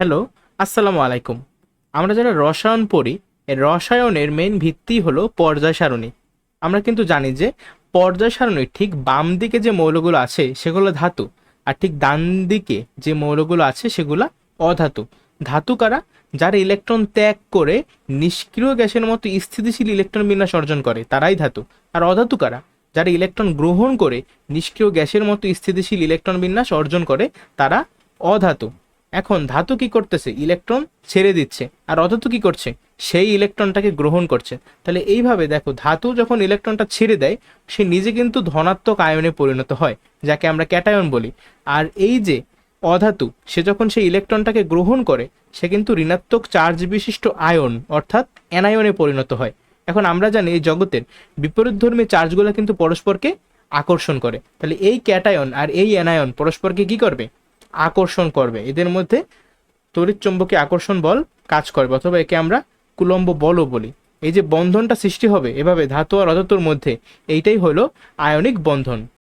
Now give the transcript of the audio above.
Hello, আসসালামু আলাইকুম। আমরা যারা রসায়ন পড়ি এই রসায়নের মেন ভিত্তি হলো পর্যায় সারণী। আমরা কিন্তু জানি যে পর্যায় সারণীর ঠিক বাম দিকে যে মৌলগুলো আছে, সেগুলো ধাতু, আর ঠিক ডান দিকে যে মৌলগুলো আছে, সেগুলো অধাতু। ধাতু কারা? যারা ইলেকট্রন ত্যাগ করে নিষ্ক্রিয় গ্যাসের মতো স্থিতিশীল ইলেকট্রন বিন্যাস অর্জন করে, তারাই ধাতু। আর অধাতু কারা? যারা ইলেকট্রন গ্রহণ করে নিষ্ক্রিয় গ্যাসের মতো স্থিতিশীল ইলেকট্রন বিন্যাস অর্জন করে, তারা অধাতু। এখন ধাতু কি করতেছে? ইলেকট্রন ছেড়ে দিচ্ছে। আর অধাতু কি করছে? সেই ইলেকট্রনটাকে গ্রহণ করছে। তাহলে এইভাবে দেখো, ধাতু যখন ইলেকট্রনটা ছেড়ে দেয়, সে নিজে কিন্তু ধনাত্মক আয়নে পরিণত হয়, যাকে আমরা ক্যাটায়ন বলি। আর এই যে অধাতু, সে যখন সেই ইলেকট্রনটাকে গ্রহণ করে, সে কিন্তু ঋণাত্মক চার্জ বিশিষ্ট আয়ন, অর্থাৎ অ্যানায়নে পরিণত হয়। এখন আমরা জানি এই জগতের বিপরীতধর্মী চার্জগুলো কিন্তু পরস্পরকে আকর্ষণ করে। তাহলে এই ক্যাটায়ন আর এই অ্যানায়ন পরস্পরকে কি করবে? আকর্ষণ করবে। এদের মধ্যে তড়িৎ চুম্বকীয় আকর্ষণ বল কাজ করবে, অথবা একে আমরা কুলম্ব বলও বলি। এই যে বন্ধনটা সৃষ্টি হবে এভাবে ধাতু আর অধাতুর মধ্যে, এইটাই হলো আয়নিক বন্ধন।